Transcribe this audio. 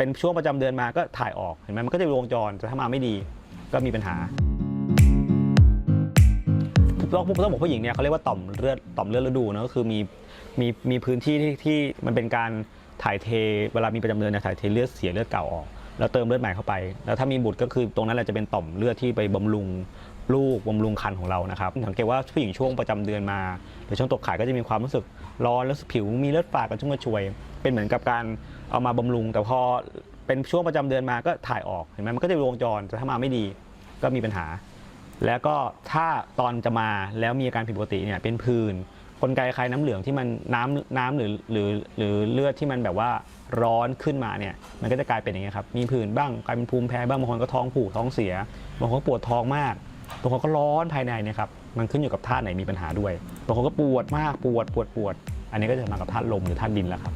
เป็นช่วงประจำเดือนมาก็ถ่ายออกเห็นไหมมันก็จะวงจรแต่ถ้ามาไม่ดีก็มีปัญหาต้องต้องบอกผู้หญิงเนี่ยเขาเรียกว่าต่อมเลือดต่อมเลือดฤดูนะก็คือมีมีมีพื้นที่ที่ที่มันเป็นการถ่ายเทเวลามีประจำเดือนเนี่ยถ่ายเทเลือดเสียเลือดเก่าออก แล้วเติมเลือดใหม่เข้าไป แล้วถ้ามีบุตรก็คือตรงนั้นแหละจะเป็นต่อมเลือดที่ไปบำรุงลูกบำรุงครรภ์ของเรานะครับสังเกตว่าผู้หญิงช่วงประจำเดือนมา หรือช่วงตกไข่ก็จะมีความรู้สึกร้อนแล้วผิวมีเลือดฝาดกระชุ่มกระชวย เป็นเหมือนกับการเอามาบำรุง แต่พอเป็นช่วงประจำเดือนมาก็ถ่ายออกเห็นไหมมันก็จะวงจรแต่ถ้ามาไม่ดีก็มีปัญหา แล้วก็ถ้าตอนจะมาแล้วมีอาการผิดปกติเนี่ยเป็นผื่นกลไกคลายน้ำเหลืองที่มันน้ำน้ำหรือหรือหรือเลือดที่มันแบบว่าร้อนขึ้นมาเนี่ยมันก็จะกลายเป็นอย่างเงี้ยครับมีผื่นบ้างกลายเป็นภูมิแพ้บ้างบางคนก็ท้องผูกท้องเสียบางคนก็ปวดท้องมากบางคนก็ร้อนภายในเนะครับมันขึ้นอยู่กับธาตุไหนมีปัญหาด้วยบางคนก็ปวดมากปวดปวดปวด อันนี้ก็จะมากับธาตุลมหรือธาตุดินแล้วครับ